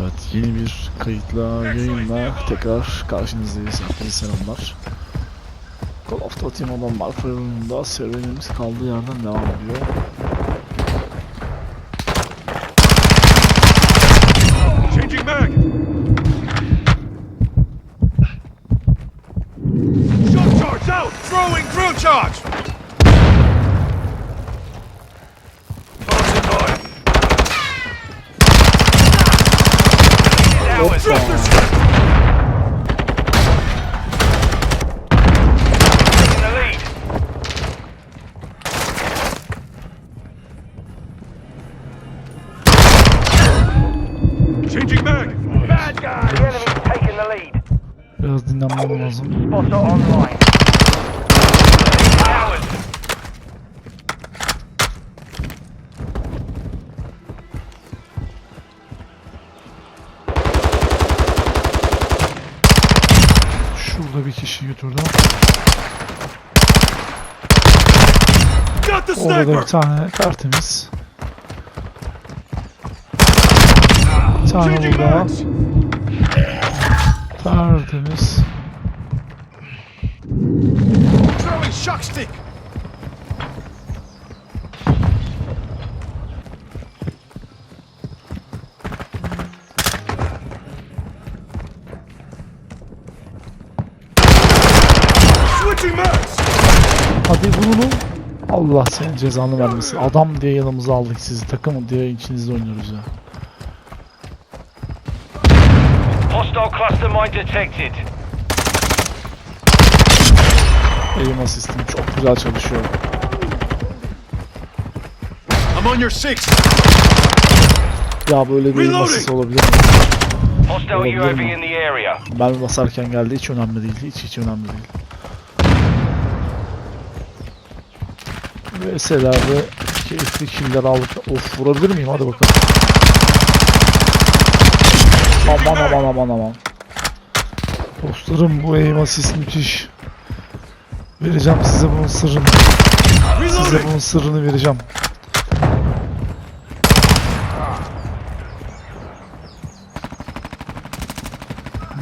Evet yeni bir kayıtla yayınla tekrar karşınızdayız. Herkese selamlar. Call of Duty Modern Warfare'ın serüvenimiz kaldığı yerden devam ediyor. Biraz dinlenmem lazım. Şurada bir kişi götürdü. Got the Orada sniper. bir tane tertemiz. Bir tane burada. Tertemiz. Throwing shock stick. Switching mags. Hadi bunu Allah senin cezanı vermesin. Adam diye yanımıza aldık sizi. Takım diye içinizde oynuyoruz ya. Hostile cluster mine detected. Aim asistim çok güzel çalışıyor. I'm on your six. Ya böyle bir asist olabilir mi? Hostile Olabilir UAV mi? in the area. Ben basarken geldi hiç önemli değil. Hiç hiç önemli değil. VS'lerde keyifli killer aldık. Of vurabilir miyim? Hadi bakalım. Aman aman aman aman. Dostlarım bu aim assist müthiş. Vereceğim size bunun sırrını. Size bunun sırrını vereceğim.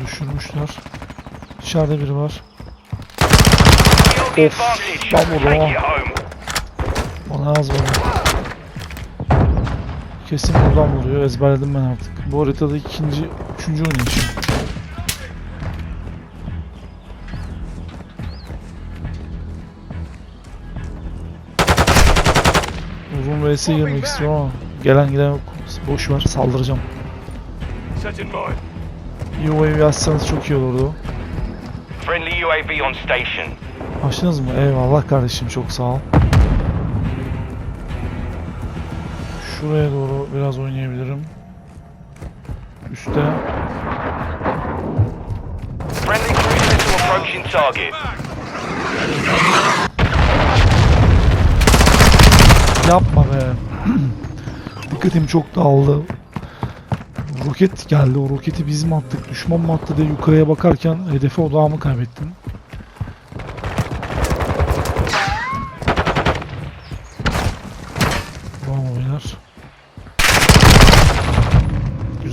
Düşürmüşler. İçeride biri var. Of, ben vurdum ama. Bana az var. Kesin buradan vuruyor. Ezberledim ben artık. Bu haritada ikinci, üçüncü oynayışım. Uzun vs girmek istiyorum ama gelen giden yok. Boş ver saldıracağım. UAV yazsanız çok iyi olurdu. Friendly UAV on station. Açtınız mı? Eyvallah kardeşim çok sağ ol. Şuraya doğru biraz oynayabilirim. Üste. Friendly cruise missile approaching target. Yapma be. Dikkatim çok dağıldı. Roket geldi. O roketi biz mi attık, düşman mı attı diye yukarıya bakarken hedefe odağımı kaybettim.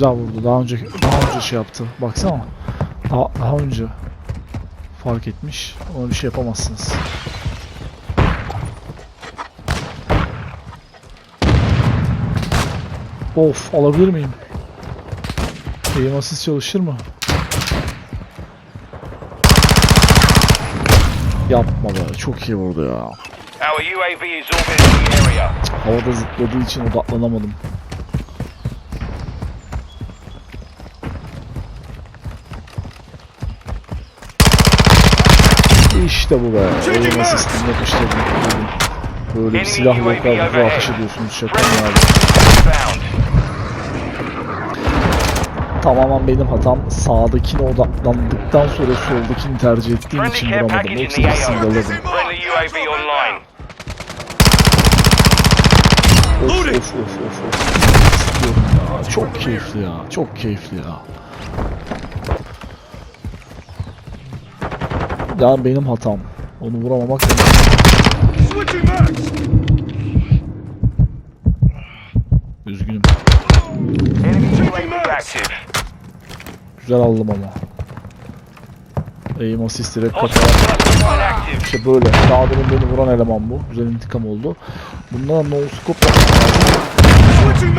Güzel vurdu. Daha önce daha önce şey yaptı. Baksana. Daha, daha önce fark etmiş. Ona bir şey yapamazsınız. Of alabilir miyim? Aim assist çalışır mı? Yapma be çok iyi vurdu ya. Havada zıpladığı için odaklanamadım. İşte bu be. Aim assist'ini yapıştırdım. Böyle bir silah yok abi. Bu ateş ediyorsunuz. Şaka mı abi? Tamamen benim hatam. Sağdakine odaklandıktan sonra soldakini tercih ettiğim için vuramadım. Yoksa ikisini de alırdım. Of of of of of. Çok keyifli ya. Çok keyifli ya. Ya benim hatam. Onu vuramamak. Üzgünüm. Güzel aldım ama. Aim assist direkt kafaya. İşte böyle. Daha demin beni vuran eleman bu. Güzel intikam oldu. Bunlara no scope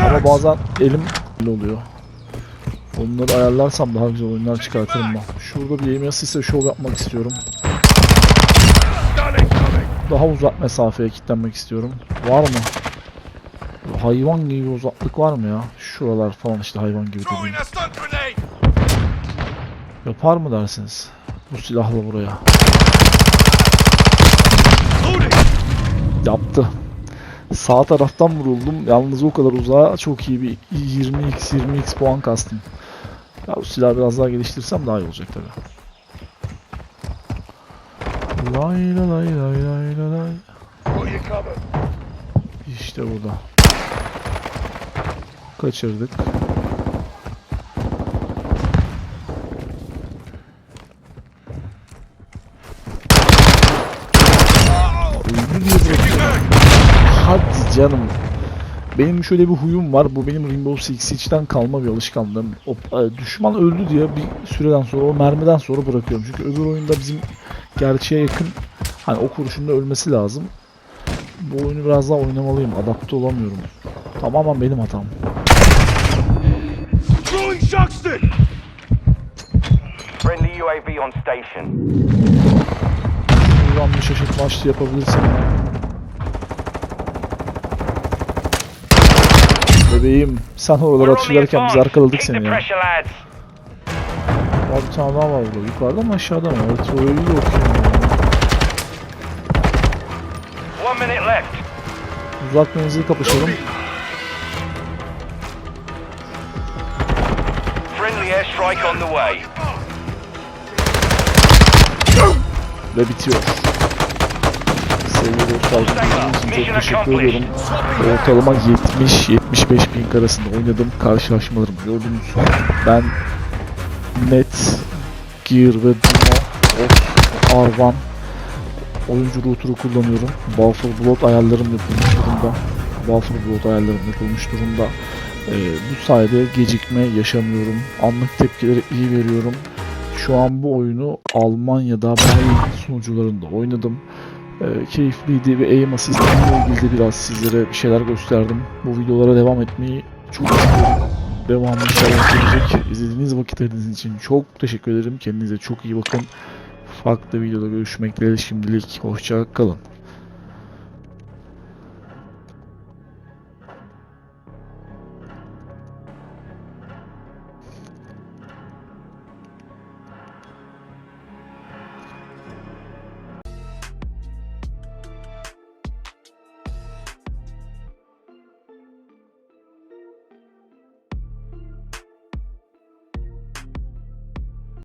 Ama bazen elim oluyor. Onları ayarlarsam daha güzel oyunlar çıkartırım ben. Şurada bir aim assist'e şov yapmak istiyorum. Daha uzak mesafeye kilitlenmek istiyorum. Var mı? Hayvan gibi uzaklık var mı ya? Şuralar falan işte hayvan gibi dediğim. Yapar mı dersiniz? Bu silahla buraya. Yaptı. Sağ taraftan vuruldum. Yalnız o kadar uzağa çok iyi bir 20x 20x puan kastım. Ya bu silahı biraz daha geliştirsem daha iyi olacak tabi. Lay la lay lay lay la lay. İşte burada. Kaçırdık. Hadi canım. Benim şöyle bir huyum var. Bu benim Rainbow Six Siege'den kalma bir alışkanlığım. O, e, düşman öldü diye bir süreden sonra o mermiden sonra bırakıyorum. Çünkü öbür oyunda bizim gerçeğe yakın hani o kurşunun ölmesi lazım. Bu oyunu biraz daha oynamalıyım. Adapte olamıyorum. Tamamen benim hatam. Friendly UAV on station. Buradan bir şaşırtma açtı yapabilirsin. Bebeğim sen oralara atış ederken biz arkaladık seni ya. Abi daha var burada. Yukarıda mı aşağıda mı? Evet orayı da okuyayım ya. Uzak menzil kapışalım. Friendly airstrike on the way. Ve bitiyor. Dostlar, çok teşekkür ediyorum. Ortalama 70-75 bin arasında oynadığım karşılaşmalarımı gördünüz. Ben Net, Gear ve Ops, Arvan oyuncu router'ı kullanıyorum. Buffer Blood ayarlarım yapılmış durumda. Buffer Blood ayarlarım yapılmış durumda. Ee, bu sayede gecikme yaşamıyorum. Anlık tepkileri iyi veriyorum. Şu an bu oyunu Almanya'da bayi sunucularında oynadım. Ee, keyifliydi ve aim asistanıyla ilgili de biraz sizlere bir şeyler gösterdim. Bu videolara devam etmeyi çok istiyorum. Devamı inşallah gelecek. İzlediğiniz vakitleriniz için çok teşekkür ederim. Kendinize çok iyi bakın. Farklı videoda görüşmek dileğiyle şimdilik. Hoşça kalın.